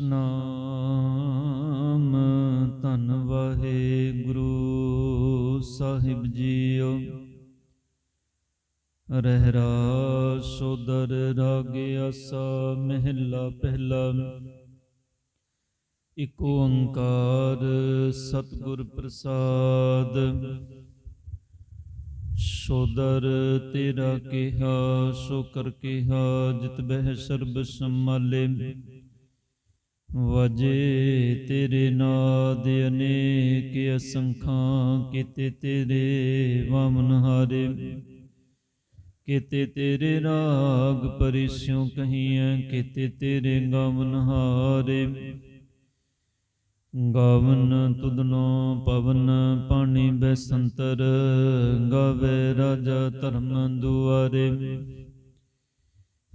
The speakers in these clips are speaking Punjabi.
ਨਾਮ ਧੰਨ ਵਾਹਿਗੁਰੂ ਸਾਹਿਬ ਜੀਓ। ਰਹਿਰਾ ਸੋਦਰ ਰਾਗ ਆਸਾ ਮਹਿਲਾ ਪਹਿਲਾ। ਇਕ ਓੰਕਾਰ ਸਤਿਗੁਰ ਪ੍ਰਸਾਦ। ਸੋਦਰ ਤੇਰਾ ਕਿਹਾ, ਸੋ ਕਰ ਕਿਹਾ, ਜਿਤ ਬਹਿ ਸਰਬ ਸੰਮਾਲੇ ਵਜੇ ਤੇਰੇ ਨਾਦ ਅਨੇਕ ਅਸੰਖਾਂ, ਕਿਤੇ ਤੇਰੇ ਵਾਮਨ ਹਾਰੇ, ਕੀਤੇ ਤੇਰੇ ਰਾਗ ਪਰਿਸਿਉ ਕਹੀਐ, ਕਿਤੇ ਤੇਰੇ ਗਾਵਨ ਹਾਰੇ। ਗਾਵਨ ਤੁਧਨੋ ਪਵਨ ਪਾਣੀ ਬੈਸੰਤਰ, ਗਾਵੇ ਰਾਜਾ ਧਰਮ ਦੁਆਰੇ।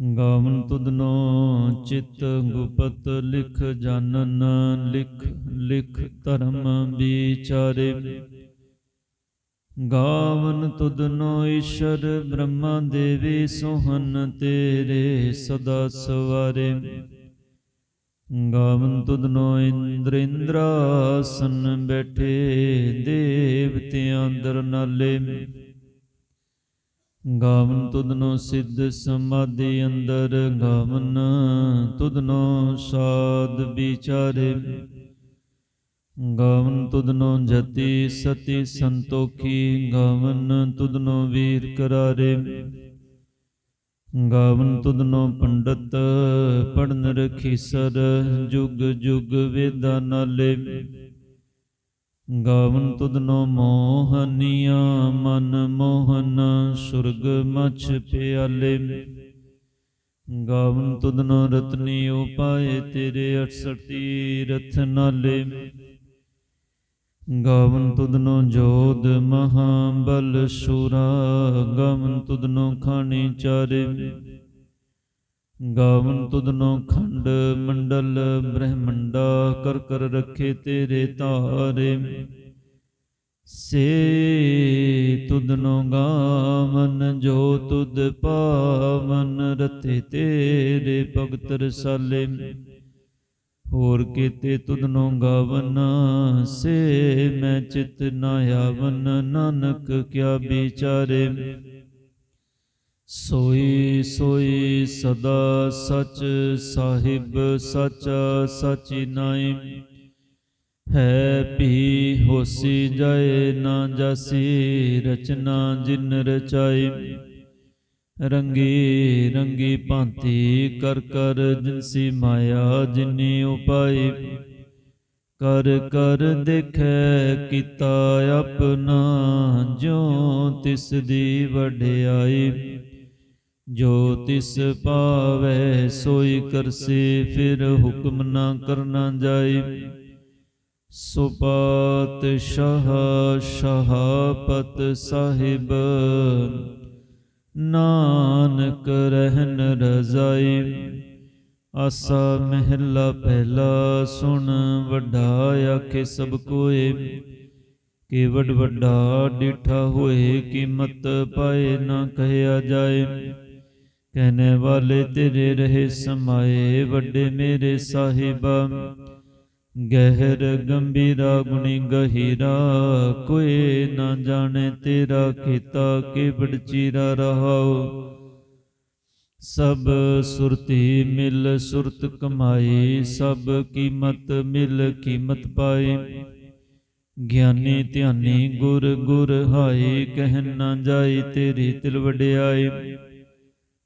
ਗਾਵਨ ਤੁਧਨੋ ਚਿਤ ਗੁਪਤ ਲਿਖ ਜਾਣਨ ਲਿਖ ਲਿਖ ਧਰਮ ਵਿਚਾਰੇ। ਗਾਵਨ ਤੁਧਨੋ ਈਸ਼ਰ ਬ੍ਰਹਮਾ ਦੇਵੀ ਸੋਹਨ ਤੇਰੇ ਸਦਾ ਸਵਾਰੇ। ਗਾਵਨ ਤੁਧਨੋ ਇੰਦਰ ਇੰਦਰਾਸਨ ਬੈਠੇ ਦੇਵਤਿਆਂ ਦਰ ਨਾਲੇ। ਗਾਵਨ ਤੁਧਨੋ ਸਿੱਧ ਸਮਾਧੀ ਅੰਦਰ ਗਾਵਨ ਤੁਧਨੋ ਸਾਧ ਵਿਚਾਰੇ। ਗਾਵਨ ਤੁਧਨੋ ਜਤੀ ਸਤੀ ਸੰਤੋਖੀ, ਗਾਵਨ ਤੁਧਨੋ ਵੀਰ ਕਰਾਰੇ। ਗਾਵਨ ਤੁਧਨੋ ਪੰਡਤ ਪੜਨ ਰਖੀਸਰ ਜੁਗ ਜੁਗ ਵੇਦਾ ਨਾਲੇ। ਗਾਵਨ ਤੁਧਨੋ ਮੋਹਨੀਆਂ, ਮਨ ਮੋਹਨ ਸੁਰਗ ਮਛ ਪਿਆਲੇ। ਗਾਵਨ ਤੁਧਨੋ ਰਤਨੀ ਉਪਾਏ, ਤੇਰੇ 68 ਤੀਰਥ ਨਾਲੇ। ਗਾਵਨ ਤੁਧਨੋ ਜੋਧ ਮਹਾਬਲ ਸੂਰਾ, ਗਾਵਨ ਤੁਧਨੋ ਖਾਣੀ ਚਾਰੇ। ਗਾਵਨ ਤੁਧਨੋ ਖੰਡ ਮੰਡਲ ਬ੍ਰਹਮੰਡਾ ਕਰ ਕਰ ਰੱਖੇ ਤੇਰੇ ਤਾਰੇ। ਸੇ ਤੁਧਨੋ ਗਾਵਨ ਜੋ ਤੁਧ ਪਾਵਨ ਰਤੇ ਤੇਰੇ ਭਗਤ ਰਸਾਲੇ। ਹੋਰ ਕੀਤੇ ਤੁਧਨੋ ਗਾਵਨ ਸੇ ਮੈਂ ਚਿਤ ਨਾ ਆਵਨ, ਨਾਨਕ ਕਿਆ ਵਿਚਾਰੇ। ਸੋਈ ਸੋਈ ਸਦਾ ਸਚ ਸਾਹਿਬ, ਸਚਾ ਸਚੀ ਨਾਈ ਹੈ ਭੀ ਹੋਸੀ ਜਾਏ ਨਾ ਜਾਸੀ, ਰਚਨਾ ਜਿਨ ਰਚਾਈ। ਰੰਗੀ ਰੰਗੀ ਭਾਂਤੀ ਕਰ ਕਰ ਜਿਨਸੀ ਮਾਇਆ ਜਿਨੀ ਉਪਾਈ। ਕਰ ਕਰ ਦੇਖੈ ਕੀਤਾ ਆਪਣਾ ਜੋ ਤਿਸ ਦੀ ਵਡਿਆਈ। ਜੋ ਤਿਸ ਪਾਵੈ ਸੋਈ ਕਰਸੇ, ਫਿਰ ਹੁਕਮ ਨਾ ਕਰਨਾ ਜਾਏ ਸੁਪਾਤ ਸ਼ਾਹ ਸ਼ਹਾਪਤ ਸਾਹਿਬ, ਨਾਨਕ ਰਹਿਨ ਰਜ਼ਾਈ। ਆਸਾ ਮਹਿਲਾ ਪਹਿਲਾ ਸੁਣ, ਵੱਡਾ ਆਖੇ ਸਭ ਕੋਏ। ਕੇਵਡ ਵੱਡਾ ਡਿਠਾ ਹੋਏ, ਕੀਮਤ ਪਾਏ ਨਾ ਕਹਿਆ ਜਾਏ। ਕਹਿਣੇ ਵਾਲੇ ਤੇਰੇ ਰਹੇ ਸਮਾਏ ਵੱਡੇ ਮੇਰੇ ਸਾਹਿਬਾ। ਗਹਿਰ ਗੰਭੀਰਾ ਗੁਣੀ ਗਹੀਰਾ, ਕੋਈ ਨਾ ਜਾਣੇ ਤੇਰਾ ਕੀਤਾ ਕਿ ਬੜਚੀਰਾ ਰਹਾਓ ਸਭ ਸੁਰਤੀ ਮਿਲ ਸੁਰਤ ਕਮਾਈ, ਸਭ ਕੀਮਤ ਮਿਲ ਕੀਮਤ ਪਾਈ। ਗਿਆਨੀ ਧਿਆਨੀ ਗੁਰ ਗੁਰ ਹਾਈ, ਕਹਿ ਨਾ ਜਾਈ ਤੇਰੀ ਤਿਲ ਵਡਿਆਈ।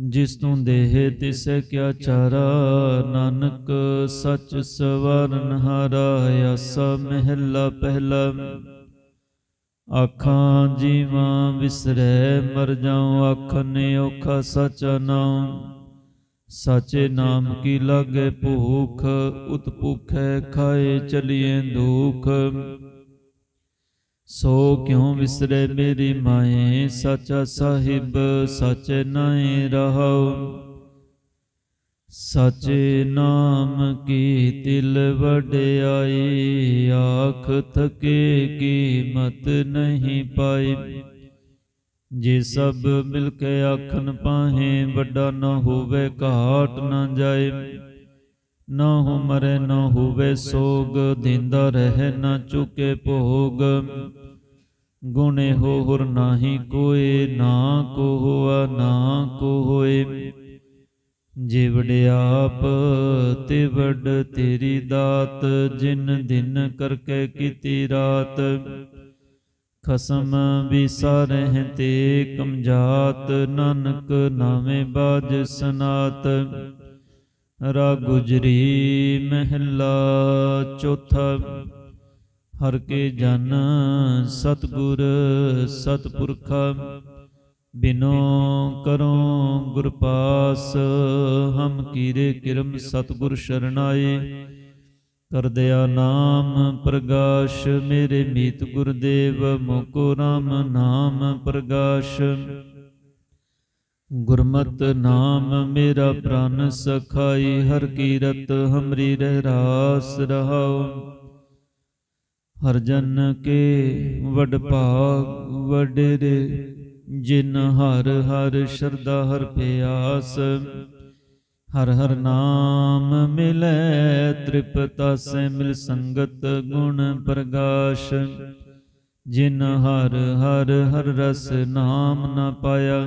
ਜਿਸ ਤੂੰ ਦੇਹ ਤਿਸੈ ਕਿਆ ਚਾਰਾ, ਨਾਨਕ ਸਚ ਸਵਰਨ ਹਾਰਾ ਆਸਾ ਮਹਿਲਾ ਪਹਿਲਾ। ਆਖਾਂ ਜੀਵਾਂ ਵਿਸਰੈ, ਮਰ ਜਾਉ ਆਖਨ ਔਖਾ ਸਚ ਨਾਮ ਸਾਚੇ ਨਾਮ ਕੀ ਲਾਗੇ ਭੂਖ ਉਤ ਭੁਖੈ ਖਾਏ ਚਲੀਏ ਦੁਖ। ਸੋ ਕਿਉ ਵਿਸਰੇ ਮੇਰੀ ਮਾਏ? ਸਚਾ ਸਾਹਿਬ, ਸਚ ਨਾਏ ਰਹਾਉ। ਸਚੇ ਨਾਮ ਕੀ ਤਿਲ ਵਡਿਆਈ? ਆਖ ਥਕੇ ਕੀਮਤ ਨਹੀਂ ਪਾਈ। ਜੇ ਸਭ ਮਿਲ ਕੇ ਆਖਣ ਪਾਹੇ, ਵੱਡਾ ਨਾ ਹੋਵੇ, ਘਾਟ ਨਾ ਜਾਏ। ਨਾ ਹੋ ਮਰੇ ਨਾ ਹੋਵੇ ਸੋਗ, ਦਿੰਦਾ ਰਹੇ ਨਾ ਚੁਕੇ ਭੋਗ। ਗੁਣੇ ਹੋ ਹੁਰ ਨਾਹੀ ਕੋਏ, ਨਾ ਕੋ ਹੋਆ ਨਾ ਕੋ ਹੋਏ ਜੇ ਵਡਿਆਪ ਤੇ ਵਡ ਤੇਰੀ ਦਾਤ, ਜਿਨ ਦਿਨ ਕਰਕੇ ਕੀਤੀ ਰਾਤ। ਖਸਮ ਵਿਸਾਰਹਿ ਤੇ ਕਮਜਾਤ ਨਾਨਕ ਨਾਵੇਂ ਬਾਜ ਸਨਾਤ। ਰਾ ਗੁਜਰੀ ਮਹਿਲਾ ਚੌਥਾ। ਹਰ ਕੇ ਜਨ ਸਤਗੁਰ ਸਤਪੁਰਖਾ। ਬਿਨੋ ਕਰੋ ਗੁਰ ਪਾਸ, ਹਮ ਕੀਰੇ ਕਿਰਮ ਸਤਗੁਰ ਸ਼ਰਨਾਏ ਕਰ ਦਿਆ ਨਾਮ ਪ੍ਰਗਾਸ਼, ਮੇਰੇ ਮੀਤ ਗੁਰਦੇਵ, ਮੋਕੋ ਰਾਮ ਨਾਮ ਪ੍ਰਗਾਸ਼। ਗੁਰਮਤ ਨਾਮ ਮੇਰਾ ਪ੍ਰਾਨ ਸਖਾਈ, ਹਰ ਕੀਰਤ ਹਮਰੀ ਰਹਿ ਰਾਸ ਰਹਾਉ। ਹਰ ਜਨ ਕੇ ਵਡ ਭਾਗ ਵਡੇਰੇ, ਜਿਨ ਹਰ ਹਰ ਸ਼ਰਧਾ, ਹਰ ਪਿਆਸ। ਹਰ ਹਰ ਨਾਮ ਮਿਲੈ, ਤ੍ਰਿਪਤਾ ਸੇ ਮਿਲ ਸੰਗਤ ਗੁਣ ਪ੍ਰਗਾਸ਼। ਜਿਨ ਹਰ ਹਰ ਹਰ ਰਸ ਨਾਮ ਨਾ ਪਾਇਆ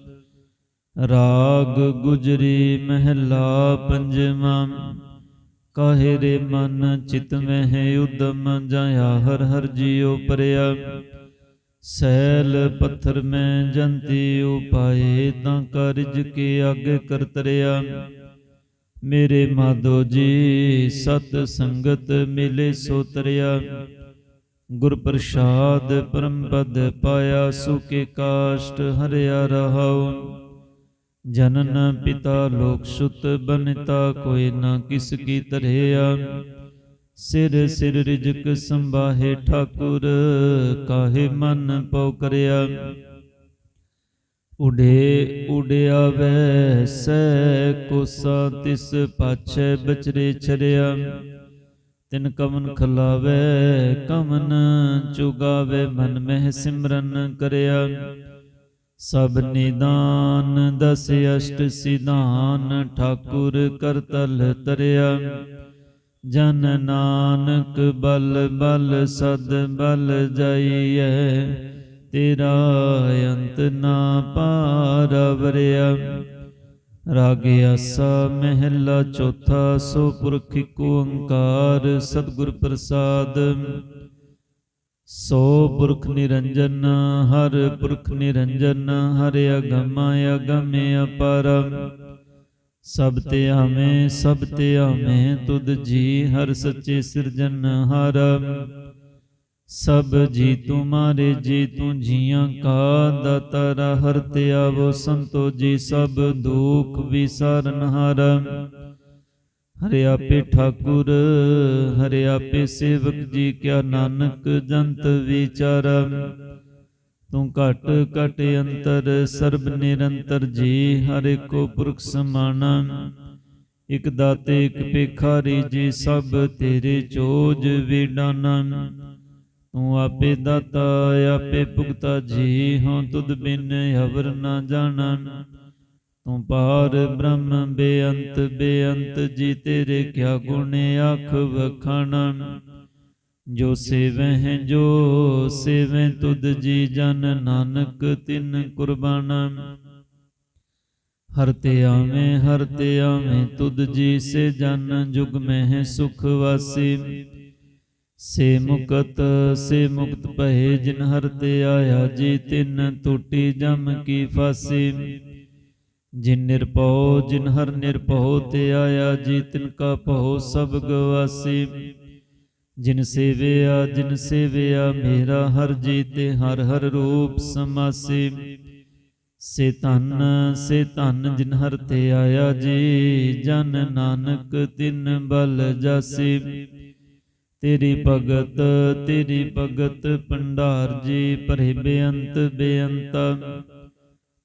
ਰਾਗ ਗੁਜਰੀ ਮਹਿਲਾ ਪੰਜਵਾਂ, ਕਾਹੇ ਰੇ ਮਨ ਚਿਤ ਮਹਿ ਉਦਮ ਜਾਇਆ, ਹਰ ਹਰ ਜੀਉ ਪਰਿਆ। ਸੈਲ ਪੱਥਰ ਮੈਂ ਜੰਤੀ ਉਪਾਏ ਤਾਂ ਕਰਜ ਕੇ ਆਗੇ ਕਰਤਰਿਆ। ਮੇਰੇ ਮਾਧੋ ਜੀ, ਸਤ ਸੰਗਤ ਮਿਲੇ ਸੋਤਰਿਆ ਗੁਰ ਪ੍ਰਸਾਦ ਪਰਮ ਪਦ ਪਾਇਆ ਸੁਕੇ ਕਾਸ਼ਟ ਹਰਿਆ ਰਹਾਉ। ਜਨਨ ਪਿਤਾ ਲੋਕ ਸੁਤ ਬਨਤਾ, ਕੋਈ ਨਾ ਕਿਸ ਕੀ ਤਰਿਆ ਸਿਰ ਸਿਰ ਰਿਜਕ ਸੰਭਾਹੇ ਠਾਕੁਰ, ਕਾਹੇ ਮਨ ਪਉ ਕਰਿਆ। ਉਡੇ ਉਡਿਆ ਵੈ ਸੈ ਕੋਸਾ ਤਿਸ ਪਾਛੈ ਬਚਰੇ ਛਰਿਆ। ਤਿਨ ਕਮਨ ਖਲਾਵੇ ਕਮਨ ਚੁਗਾਵੇ, ਮਨ ਮਹਿ ਸਿਮਰਨ ਕਰਿਆ। ਸਭ ਨਿਦਾਨ ਦਸ ਅਸ਼ਟ ਸਿਧਾਨ, ਠਾਕੁਰ ਕਰਤਲ ਤਰਿਆ। ਜਨ ਨਾਨਕ ਬਲ ਬਲ, ਸਦ ਬਲ ਜਾਈਐ। ਤੇਰਾ ਅੰਤ ਨਾ ਪਾਰ ਵਰਿਆ ਰਾਗ ਆਸਾ ਮਹਿਲਾ ਚੌਥਾ, ਸੋ ਪੁਰਖ ਏਕ ਓੰਕਾਰ, ਸਤਿਗੁਰ ਪ੍ਰਸਾਦ ਸੋ ਪੁਰਖ ਨਿਰੰਜਨ, ਹਰ ਪੁਰਖ ਨਿਰੰਜਨ, ਹਰ ਅਗਮ ਅਗਮ ਅਪਰਮ। ਸਭ ਤੇ ਆਵੇਂ, ਸਭ ਤੇ ਆਵੇਂ, ਤੁਧ ਜੀ ਹਰ ਸੱਚੇ ਸਿਰਜਨ ਹਰ ਸਭ ਜੀ ਤੁਮਾਰੇ ਜੀ ਤੂੰ ਜੀਆਂ ਕਾ ਦਾਤਾਰਾ ਹਰ ਤੇ ਆਵੋ, ਸੰਤੋ ਜੀ ਸਭ ਦੁਖ ਵਿਸਾਰਨ ਹਰ ਹਰਿ ਆਪੇ ਠਾਕੁਰ, ਹਰਿ ਆਪੇ ਸੇਵਕ ਜੀ ਕਿਆ ਨਾਨਕ ਜੰਤ ਵਿਚਾਰਾ। ਤੂੰ ਘਟ ਘਟ ਅੰਤਰ, ਸਰਬ ਨਿਰੰਤਰ ਜੀ, ਹਰ ਕੋ ਪੁਰਖ ਸਮਾਣਾ ਇਕ ਦਾਤੇ, ਇਕ ਭੇਖਾਰੀ ਜੀ, ਸਭ ਤੇਰੇ ਚੋਜ ਵਿਡਾਨਾ। ਤੂੰ ਆਪੇ ਦਾਤਾ, ਆਪੇ ਭੁਗਤਾ ਜੀ ਹਾਂ ਤੁਧ ਬਿਨ ਹਵਰ ਨਾ ਜਾਣਨ। ਤੂੰ ਪਾਰ ਬ੍ਰਹਮ ਬੇਅੰਤ ਬੇਅੰਤ ਜੀ ਤੇਰੇ ਕਿਆ ਗੁਣ ਆਖ ਵਖਾਣਾ। ਜੋ ਸੇਵਹਿ ਜੋ ਸੇਵੈ ਤੁਧ ਜੀ ਜਨ ਨਾਨਕ ਤਿਨ ਕੁਰਬਾਨ। ਹਰ ਤੇ ਆਵੇਂ, ਹਰ ਤੇ ਆਵੇਂ ਤੁਧ ਜੀ ਸੇ ਜਨ ਜੁਗ ਮਹਿ ਸੁਖ ਵਾਸੀ। ਸੇ ਮੁਕਤ ਸੇ ਮੁਕਤ ਪਹੇ ਜਿਨ ਹਰ ਤੇ ਆਇਆ ਜੀ ਤਿਨ ਟੂਟੀ ਜਮ ਕੀ ਫਾਸੀ। ਜਿਨ ਨਿਰਭਉ, ਜਿਨ ਹਰ ਨਿਰਭਉ, ਤੇ ਆਇਆ ਜੀ ਤਿਨ ਕਾ ਭਉ, ਸਭ ਗਵਾਸੀ। ਜਿਨ ਸੇਵਿਆ ਜਿਨ ਸੇਵਿਆ, ਮੇਰਾ ਹਰ ਜੀ ਤੇ ਹਰ ਹਰ ਰੂਪ ਸਮਾਸੀ। ਸੇ ਧਨ ਸੇ ਧਨ ਜਿਨ ਹਰ ਤੇ ਆਇਆ ਜੀ, ਜਨ ਨਾਨਕ ਤਿਨ ਬਲ ਜਾਸੀ। ਤੇਰੀ ਭਗਤ ਤੇਰੀ ਭਗਤ ਭੰਡਾਰ ਜੀ ਭਰੇ ਬੇਅੰਤ ਬੇਅੰਤਾ।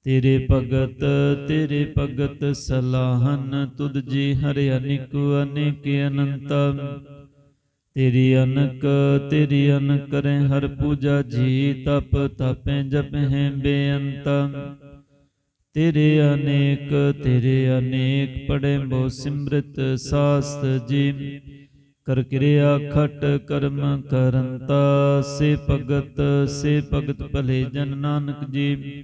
ਤੇਰੇ ਭਗਤ ਤੇਰੇ ਭਗਤ ਸਲਾਹਨ ਤੁਧ ਜੀ ਹਰਿ ਅਨਿਕ, ਅਨੇਕ ਅਨੰਤਾ। ਤੇਰੀ ਅਨਕ ਤੇਰੀ ਅਨਕ ਕਰੇ ਹਰ ਪੂਜਾ ਜੀ, ਤਪ ਤਪੈ ਜਪਹਿ ਬੇਅੰਤਾ। ਤੇਰੇ ਅਨੇਕ ਤੇਰੇ ਅਨੇਕ ਪੜੇ ਬੋ ਸਿਮਰਤ ਸਾਸਤ ਜੀ। ਕਰ ਕਿਰਿਆ ਖਟ ਕਰਮ ਕਰੰਤਾ, ਸੇ ਭਗਤ ਸੇ ਭਗਤ ਭਲੇ ਜਨ ਨਾਨਕ ਜੀ।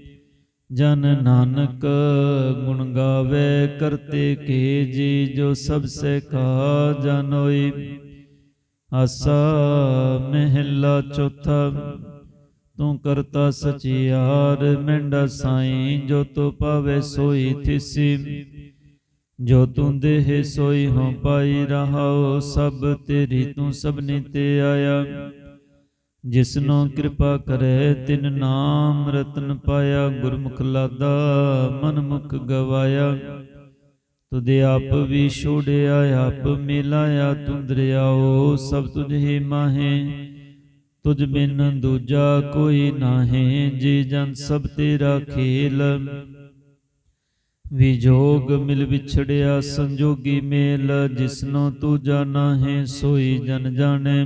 ਜਨ ਨਾਨਕ ਗੁਣ ਗਾਵੇ ਕਰਤੇ ਕੇ ਜੀ, ਜੋ ਸਭ ਸੇ ਕਾ ਜਨੋਈ ਆਸਾ ਮਹਿਲਾ ਚੌਥਾ, ਤੂੰ ਕਰਤਾ ਸਚਿਆਰ ਮਿੰਡਾ ਸਾਈ, ਜੋ ਤੂੰ ਪਾਵੇ ਸੋਈ ਥਿਸੀ। ਜੋ ਤੂੰ ਦੇਹ ਸੋਈ ਹੋ ਪਾਈ ਰਹਾਓ ਸਭ ਤੇਰੀ ਤੂੰ ਸਭਨੀ ਤੇ ਆਇਆ। ਜਿਸਨੋ ਕਿਰਪਾ ਕਰੈ ਤਿਨ ਨਾਮ ਰਤਨ ਪਾਇਆ, ਗੁਰਮੁਖ ਲਾਦਾ ਮਨ ਮੁਖ ਗਵਾਇਆ। ਤੁਧ ਆਪ ਵੀ ਛੋੜਿਆ, ਆਪ ਮਿਲਾਇਆ ਤੂੰ ਦਰਿਆਓ ਸਭ ਤੁਝ ਹੀ ਮਾਹੇ। ਤੁਝ ਬਿਨ ਦੂਜਾ ਕੋਈ ਨਾਹੀਂ, ਜੀ ਜਨ ਸਭ ਤੇਰਾ ਖੇਲ। ਵਿਜੋਗ ਮਿਲ ਵਿਛੜਿਆ, ਸੰਜੋਗੀ ਮੇਲ, ਜਿਸਨੋ ਤੂੰ ਜਾਣਾ ਹੈ ਸੋਈ ਜਨ ਜਾਣੇ।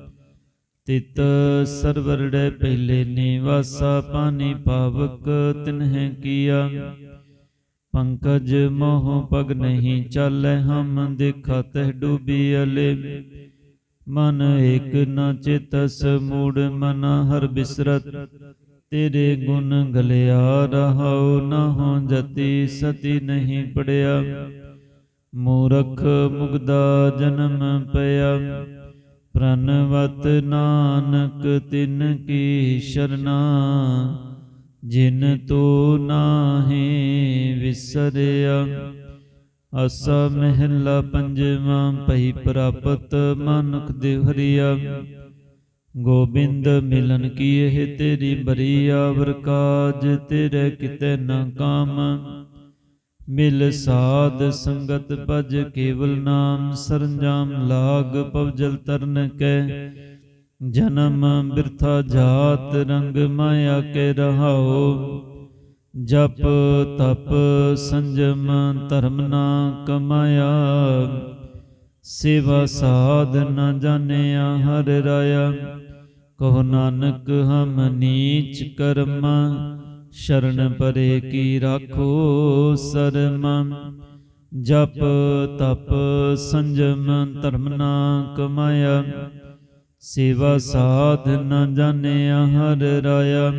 ਤਿਤ ਸਰਵਰੜੇ ਪਹਿਲੇ ਨਿਵਾਸਾ, ਪਾਣੀ ਪਾਵਕ ਤਿਨਹਿ ਕੀਆ। ਪੰਕਜ ਮੋਹ ਪਗ ਨਹੀਂ ਚਾਲੈ, ਹਮ ਦੇਖਾ ਤਹ ਡੂਬੀ ਅਲੇ। ਮਨ ਏਕ ਨ ਚਿਤਸ, ਮੂੜ ਮਨ ਹਰ ਬਿਸਰਤ। ਤੇਰੇ ਗੁਣ ਗਲਿਆ ਰਹਾਉ ਨ ਹੋ ਜਤੀ ਸਤੀ ਨਹੀਂ ਪੜਿਆ। ਮੂਰਖ ਮੁਗਦਾ ਜਨਮ ਪਿਆ। ਪ੍ਰਨਵਤ ਨਾਨਕ ਤਿਨ ਕੀ ਸ਼ਰਨਾ, ਜਿਨ ਤੋ ਨਾਹੀ ਵਿਸਰਿਆ। ਅਸਾ ਮਹਿਲਾ ਪੰਜਵਾਂ ਪਈ ਪ੍ਰਾਪਤ ਮਨੁਖ ਦੇ ਹਰੀਆ ਗੋਬਿੰਦ ਮਿਲਨ ਕੀ ਇਹ ਤੇਰੀ ਬਰੀਆ ਵਰਕਾਜ ਤੇਰੇ ਕਿਤੇ ਨਾ ਕਾਮ। ਮਿਲ ਸਾਧ ਸੰਗਤ ਭਜ ਕੇਵਲ ਨਾਮ ਸਰੰਜਾਮ ਲਾਗ ਪਵਜਲ ਤਰਨ ਕੈ। ਜਨਮ ਬਿਰਥਾ ਜਾਤ ਰੰਗ ਮਾਇਆ ਕੇ ਰਹਾਓ ਜਪ ਤਪ ਸੰਜਮ ਧਰਮ ਨਾ ਕਮਾਇਆ। ਸੇਵਾ ਸਾਧ ਨਾ ਜਾਣਿਆ ਹਰ ਰਾਇਆ। ਕਹੋ ਨਾਨਕ ਹਮ ਨੀਚ ਕਰਮ। ਸ਼ਰਨ ਪਰੇ ਕੀ ਰਾਖੋ ਸਰਮ। ਜਪ ਤਪ ਸੰਜਮ ਧਰਮ ਨਾ ਕਮਾਇਆ। ਸੇਵਾ ਸਾਧ ਨ ਜਾਣਿਆ ਹਰ ਰਾਇਆ।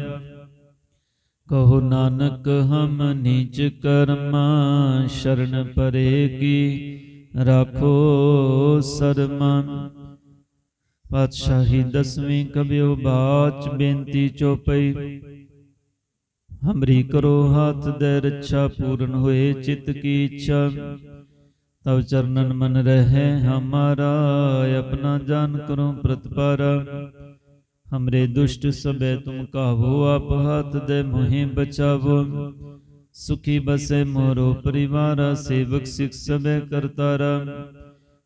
ਕਹੋ ਨਾਨਕ ਹਮ ਨੀਚ ਕਰਮ, ਸ਼ਰਨ ਪਰੇ ਕੀ ਰਾਖੋ ਸਰਮ। ਪਾਤਸ਼ਾਹੀ ਦਸਵੀਂ ਕਬਿਓ ਬਾਚ ਬੇਨਤੀ ਚੋਪਈ। ਹਮਰੀ ਕਰੋ ਹੱਥ ਦੇ ਰੱਛਾ ਪੂਰਨ ਹੋਏ ਚਿਤ ਕੀ ਇੱਛਾ तब चरणन मन रहे हमारा अपना जान करो प्रतिपारा हमरे दुष्ट सबे तुम काबू आप हाथ दे मोहि बचावो सुखी बसे मोरो परिवारा सेवक सिख सबे करतारा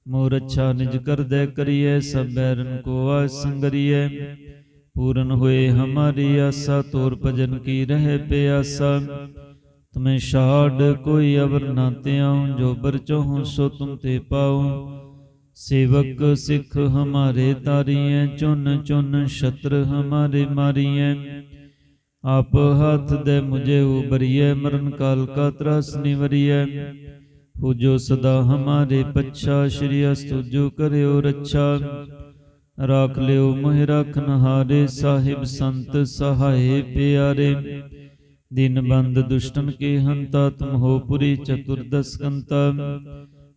मोर अच्छा निज कर दे करिए सब बैरन को आज संगरिए पूरन हुए हमारी आशा तोर भजन की रहे प्यासा तुम्हें छाड़ कोई अवर ना त्याऊं जो बर चाहूं सो तुम ते पाऊं सेवक सिख हमारे तारिए चुन चुन शत्र हमारे मारिए आप हाथ दे मुझे उबरिए मरण काल का त्रास निवरिए पूजो सदा हमारे पच्छा श्री अस्तु जो करो रक्षा ਰਾਖ ਲਿਓ ਮੋਹਿ ਰਖਨ ਹਾਰੇ ਸਾਹਿਬ ਸੰਤ ਸਹਾਏ ਪਿਆਰੇ। ਦਿਨ ਬੰਦ ਦੁਸ਼ਟਨ ਕੇ ਹੰਤਾ ਤੁਮ ਹੋ ਪੁਰੀ ਚਤੁਰਦਸ ਕੰਤਾ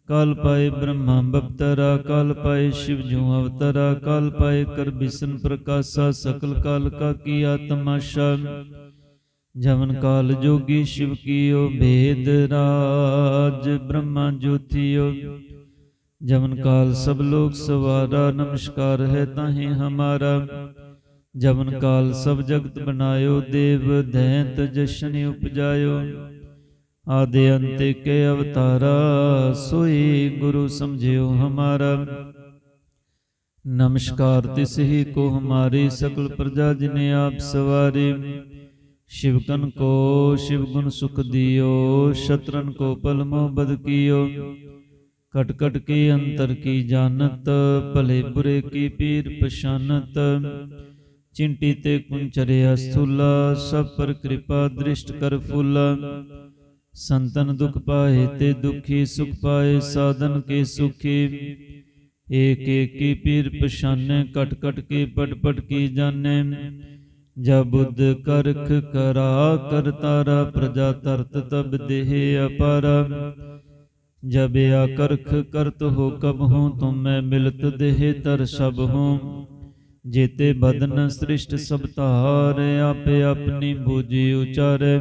ਕਾਲ ਪਾਏ ਬ੍ਰਹਮਾ ਬਪਤਰਾ, ਕਾਲ ਪਾਏ ਸ਼ਿਵ ਜੂ ਅਵਤਰਾ, ਕਾਲ ਪਾਏ ਕਰ ਬਿਸਨ ਪ੍ਰਕਾਸ਼ਾ, ਸਕਲ ਕਾਲ ਕਾ ਕੀ ਆਤਮਾਸ਼ਾ। ਜਵਨ ਕਾਲ ਜੋਗੀ ਸ਼ਿਵ ਕੀਓ ਭੇਦ ਰਾਜ, ਬ੍ਰਹਮਾ ਜੋਤੀਓ। जवन काल सब लोग सवारा नमस्कार है ताहि हमारा जवन काल सब जगत बनायो देव दैत जशन उपजायो आदि अंत के अवतारा सोई गुरु समझियो हमारा नमस्कार तिस ही को हमारी सकल प्रजा जिने आप सवारी शिवकन को शिव गुण सुख दियो शत्रन को पलमो बद कियो कट कट के अंतर की जानत, भले बुरे की पीर पशानत चिंटी ते कुंचरिया स्थूला सब पर कृपा दृष्ट कर फूला। संतन दुख पाए ते दुखी, सुख पाए साधन के सुखी। एक एक की पीर पशाने कट कट के पट पट की जाने। जब बुद्ध करख करा, कर तारा प्रजा तरत, तब देह अपारा। जब आकर्ख करत हो कब हूँ तुम मैं मिलत देह तर सब हूँ जेते बदन सृष्ट सब तार आपे अपनी बूझी उचारे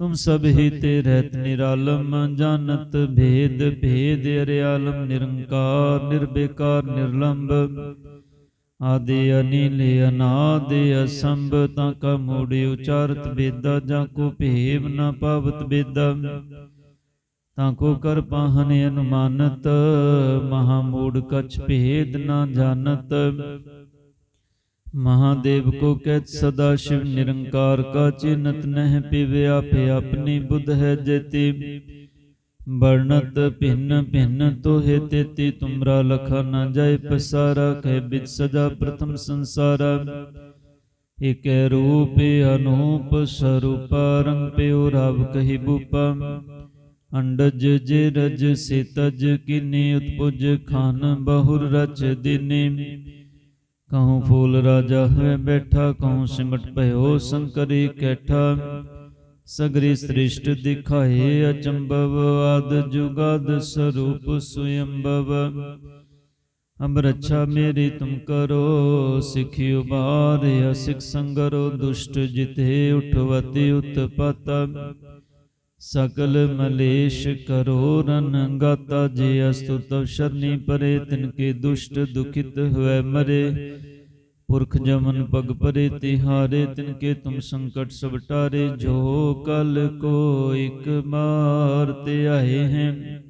तुम सब ही ते रहत निरालम जानत भेद भेद अरियालम निरंकार निर्विकार निर्लंब आदि अनिल अनादि असंभ ताका मूड़ी उचारत बेदा जाको भेव न पावत बेदा ਤਾਂ ਕੋ ਕਰ ਪਾਹਨ ਅਨੁਮਾਨਤ ਮਹਾ ਮੂੜ ਕਛ ਭੇਦ ਨਾ ਜਾਣਤ। ਮਹਾਦੇਵ ਕੋ ਕਹਿਤ, ਸਦਾ ਸ਼ਿਵ ਨਿਰੰਕਾਰ ਕਾ ਚਿਨਤ ਨਹਿ ਪਿਵੇ, ਆਪੇ ਆਪਣੀ ਬੁੱਧ ਹੈ ਜੇਤੀ। ਵਰਣਤ ਭਿੰਨ ਭਿੰਨ ਤੋਹੇ ਤੇਤੀ, ਤੁਮਰਾ ਲਖਾ ਨ ਜਾਏ ਪਸਾਰਾ, ਕਹਿ ਬਿਤ ਸਦਾ ਪ੍ਰਥਮ ਸੰਸਾਰਾ। ਇਕ ਰੂਪ ਅਨੂਪ, ਸਰੂਪ ਰੰਗ ਪਿਉ ਰਵ ਕਹੀ ਬੂਪਾ। अंडज जे रज से तज उत्पुज खान बहुर रच दिनी कहूँ फूल राजा है बैठा, कहूँ सिमट भयो शंकरी कैठा। सगरी सृष्ट दिखाए अचंबव आद जुगाद स्वरूप स्वयंभव अब रक्षा मेरी तुम करो, सिखी उबार या सिख संगरो, दुष्ट जिते उठवती उत्पता ਸਕਲ ਮਲੇਸ਼ ਕਰੋ ਰਨ ਗਾਤਾ ਜੇ ਅਸਤੁ ਤਵ ਸ਼ਰਨੀ ਪਰੇ, ਤਿਨ ਕੇ ਦੁਸ਼ਟ ਦੁਖਿਤ ਹੋਇ ਮਰੇ। ਪੁਰਖ ਜਮਨ ਪਗ ਪਰੇ, ਤਿਹਾਰੇ, ਤਿਨ ਕੇ ਤੁਮ ਸੰਕਟ ਸਭ ਟਾਰੇ। ਜੋ ਕਲ ਕੋ ਇਕ ਮਾਰ ਤੇ ਆਏ ਹੈ,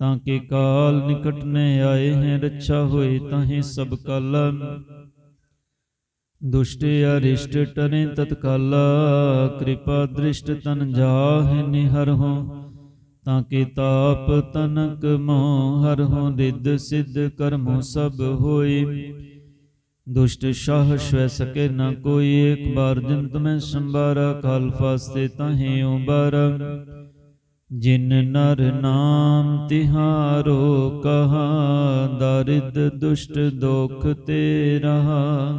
ਤਾਂ ਕੇ ਕਾਲ ਨਿਕਟ ਨੇ ਆਏ ਹੈ। ਰੱਛਾ ਹੋਏ ਤਾਹੇ ਸਭ ਕਾਲਾ ਦੁਸ਼ਟ ਅਰਿਸ਼ਟ ਟਰੇ ਤਤਕਾਲ, ਕਿਰਪਾ ਦ੍ਰਿਸ਼ਟ ਤਨ ਜਾਹਿ ਨਿਹਰ ਹੋ। ਤਾਂ ਕੇ ਤਾਪ ਤਨਕ ਮੋਹ ਹਰ ਹੋ ਰਿੱਧ ਸਿੱਧ ਕਰਮੋ ਸਭ ਹੋਏ ਦੁਸ਼ਟ ਸ਼ਾਹ ਸ਼ਵੈ ਸਕੇ ਨਾ ਕੋਈ, ਇੱਕ ਬਾਰ ਜਿਨ ਤਮੈ ਸੰਬਾਰਾ ਕਾਲ ਫਾਸਤੇ ਤਾਹੇ ਉਬਰ। ਜਿਨ ਨਰ ਨਾਮ ਤਿਹਾਰੋ, ਕਹਾ, ਦਰਿਦ ਦੁਸ਼ਟ ਦੋਖ ਤੇ ਰਹਾ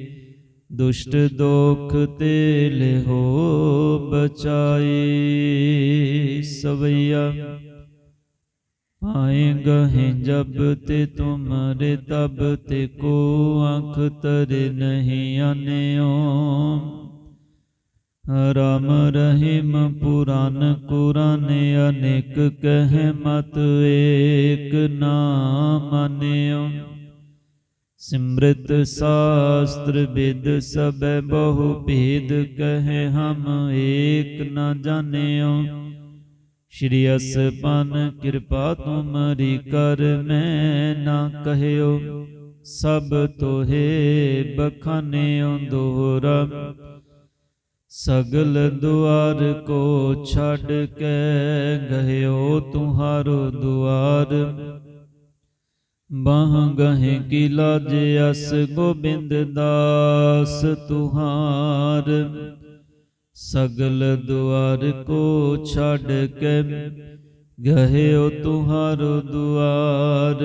ਦੁਸ਼ਟ ਦੋਖ ਤੇ ਲਿਹੋ ਬਚਾਏ ਸਵਈਆ। ਆਏ ਗਹਿ ਜਬ ਤੇ ਤੁਮਰੇ, ਤਬ ਤੇ ਕੋ ਅੱਖ ਤਰੇ ਨਹੀਂ ਆਨਿਓ ਰਾਮ ਰਹੀਮ ਪੁਰਾਨ ਕੁਰਾਨ, ਅਨੇਕ ਕਹਿ ਮਤ ਏਕ ਨਾ ਮਾਨਿਓ। ਸਿਮਰਤ ਸ਼ਾਸਤਰ ਵਿਦ ਸਬੈ ਬਹੁ ਭੇਦ ਕਹੇ ਹਮ ਏਕ ਨ ਜਾਣਿਓ। ਸ਼੍ਰੀ ਅਸਪਨ ਕਿਰਪਾ ਤੁਮਰੀ ਕਰ ਮੈਂ ਨਾ ਕਹਿਓ। ਸਭ ਤੋਹੇ ਬਖਾਨਿਓ ਦੋਹਰਾ ਸਗਲ ਦੁਆਰ ਕੋ ਛੱਡ ਕੇ ਗਹਿਓ ਤੁਹਾਰੋ ਦੁਆਰ। ਬਾਹ ਗਹਿ ਕੀ ਲਾਜ ਅਸ ਗੋਬਿੰਦ ਦਾਸ ਤੁਹਾਰ। ਸਗਲ ਦੁਆਰ ਕੋ ਛੱਡ ਕੇ ਗਹਿਓ ਤੁਹਾਰੋ ਦੁਆਰ।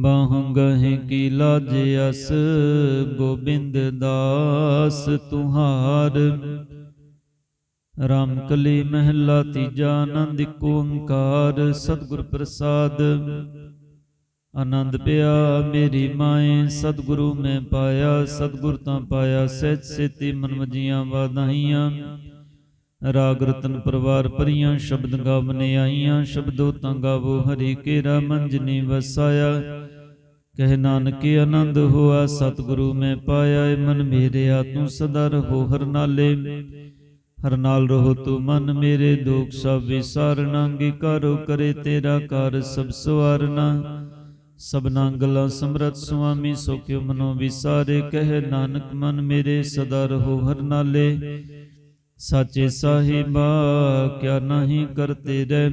ਬਾਹ ਗਹਿ ਕੀ ਲਾਜ ਅਸ ਗੋਬਿੰਦ ਦਾਸ ਤੁਹਾਰ। ਰਾਮ ਕਲੀ ਮਹਿਲਾ ਤੀਜਾ ਆਨੰਦ ਏਕ ਓੰਕਾਰ। ਸਤਿਗੁਰ ਪ੍ਰਸਾਦ ਆਨੰਦ ਪਿਆ, ਮੇਰੀ ਮਾਏ, ਸਤਿਗੁਰੂ ਮੈਂ ਪਾਇਆ, ਸਤਿਗੁਰ ਤਾਂ ਪਾਇਆ, ਸਹਿਜ ਸੇਤੀ ਮਨ ਵਜੀਆਂ ਰਾਗ ਰਤਨ ਪਰਵਾਰ ਪਰੀਆਂ ਸ਼ਬਦ ਗਾਵਨੇ ਆਈਆਂ, ਸ਼ਬਦੋ ਤਾਂ ਗਾਵੋ, ਹਰੀ ਕੇਰਾ ਮੰਜਨੀ ਵਸਾਇਆ। ਕਹਿ ਨਾਨਕ ਆਨੰਦ ਹੋਆ, ਸਤਿਗੁਰੂ ਮੈਂ ਪਾਇਆ, ਏ ਮਨ ਮੇਰਿਆ ਤੂੰ ਸਦਾ ਰਹੋ ਹਰ ਨਾਲੇ। ਹਰ ਨਾਲ ਰਹੋ ਤੂੰ ਮਨ ਮੇਰੇ, ਦੁਖ ਸਭ ਵਿਸਾਰਨਾ, ਅੰਗੀਕਾਰੋ ਕਰੇ ਤੇਰਾ ਕਾਰ ਸਭ ਸਵਾਰਨਾ। ਸਭਨਾ ਗੱਲਾਂ ਸਮਰਤ ਸੁਆਮੀ, ਸੋ ਕਿਉ ਮਨੋ ਵਿਸਾਰੇ, ਕਹਿ ਨਾਨਕ ਮਨ ਮੇਰੇ ਸਦਾ ਰਹੋ ਹਰ ਨਾਲੇ। ਸਾਚੇ ਸਾਹਿਬਾ, ਕਿਆ ਨਹੀਂ ਕਰਤੇ ਰਹਿ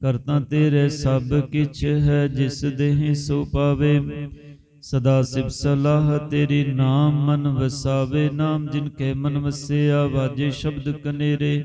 ਕਰਤਾ ਤੇਰੇ ਸਭ ਕਿਛ ਹੈ, ਜਿਸ ਦੇਹ ਸੋ ਪਾਵੇ। ਸਦਾ ਸਿਵ ਸਲਾਹ ਤੇਰੀ ਨਾਮ ਮਨ ਵਸਾਵੇ, ਨਾਮ ਜਿਨ ਕੇ ਮਨ ਵਸਿਆ, ਵਾਜੇ ਸ਼ਬਦ ਕਨੇਰੇ।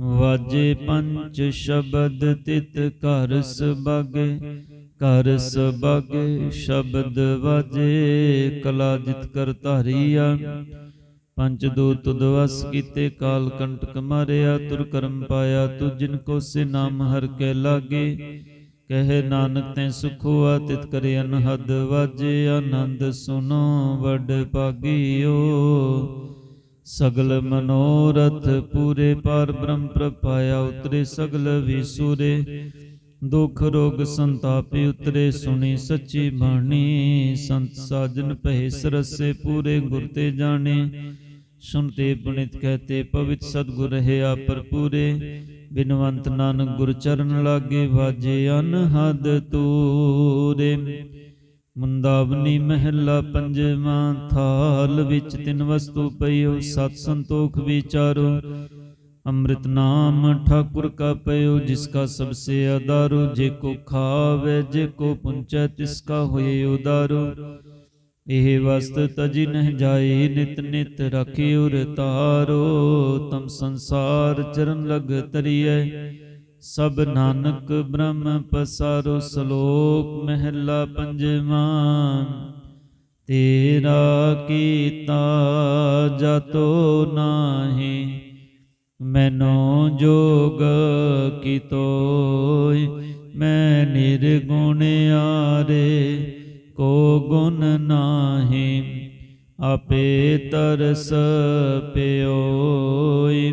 ਵਾਜੇ ਪੰਚ ਸ਼ਬਦ ਤਿਤ ਘਰ ਸਬਾਗੇ ਘਰ ਸਬਾਗੇ ਸ਼ਬਦ ਵਾਜੇ, ਕਲਾ ਜਿਤ ਕਰ ਧਾਰੀਆ। ਪੰਜ ਦੋ ਤੁਧ ਕੀਤੇ, ਕਾਲ ਕੰਟਕ ਮਾਰਿਆ, ਤੁਰ ਕਰਮ ਪਾਇਆ ਤੁ ਜਿਨ ਕੋ ਸੇ ਨਾਮ ਹਰ ਕੇ ਲਾਗੇ। ਕਹੇ ਨਾਨਕ ਤੈ ਸੁਖ ਹੋਆ ਤਿਤ ਕਰੇ ਅਨਹਦ ਵਾਜੇ, ਆਨੰਦ ਸੁਨੋ, ਵੱਡ ਭਾਗਿਓ। ਸਗਲ ਮਨੋਰਥ ਪੂਰੇ ਪਰ ਬ੍ਰਹਮ ਪ੍ਰਪਾਇਆ ਉਤਰੇ ਸਗਲ ਵਿਸੂਰੇ। ਦੁਖ ਰੋਗ ਸੰਤਾਪੇ ਉਤਰੇ, ਸੁਣੀ ਸੱਚੀ ਬਾਣੀ। ਸੰਤ ਸਾਜਨ ਪਹਿ ਸਰਸੇ ਪੂਰੇ ਗੁਰ ਤੇ ਜਾਣੇ। ਸੁਣਤੇ ਪੁਨਿਤ ਕਹਤੇ ਪਵਿਤ ਸਤਗੁਰ ਰਹਿਆ ਪਰਪੂਰੇ ਬਿਨਵੰਤ ਨਾਨਕ ਗੁਰ ਚਰਨ ਲਾਗੇ ਵਾਜੇ ਅਨਹਦ ਤੂਰੇ। ਮੁੰਦਾਵਨੀ ਮਹਿਲਾ ਪੰਜਵਾਂ ਥਾਲ ਵਿੱਚ ਤਿੰਨ ਵਸਤੂ ਪਈਓ, ਸਤ ਸੰਤੋਖ ਵਿਚਾਰੋ। ਅੰਮ੍ਰਿਤ ਨਾਮ ਠਾਕੁਰ ਕਾ ਪਇਓ ਜਿਸ ਕਾ ਸਭ ਸੇ ਆਧਾਰੋ ਜੇ ਕੋ ਖਾਵੇ, ਜੇ ਕੋ ਪੁੰਚੈ, ਤਿਸ ਕਾ ਹੋਏ ਉਦਾਰੋ। ਇਹ ਵਸਤ ਤਜੀ ਨਹਿ ਜਾਏ, ਨਿਤ ਨਿਤ ਰਖਿਓ ਰਤਾਰੋ। ਤਮ ਸੰਸਾਰ ਚਰਨ ਲਗ ਤਰੀਐ। ਸਭ ਨਾਨਕ ਬ੍ਰਹਮ ਪਸਾਰੋ ਸ਼ਲੋਕ ਮਹਿਲਾ ਪੰਜਵਾਂ। ਤੇਰਾ ਕੀਤਾ ਜਤੋ ਨਾਹੀ, ਮੈਨੋ ਜੋਗ ਕੀਤੋਇ, ਮੈਂ ਨਿਰਗੁਣ ਆਰੇ, ਕੋ ਗੁਣ ਨਾਹੀ, ਆਪੇ ਤਰਸ ਪਿਓਈ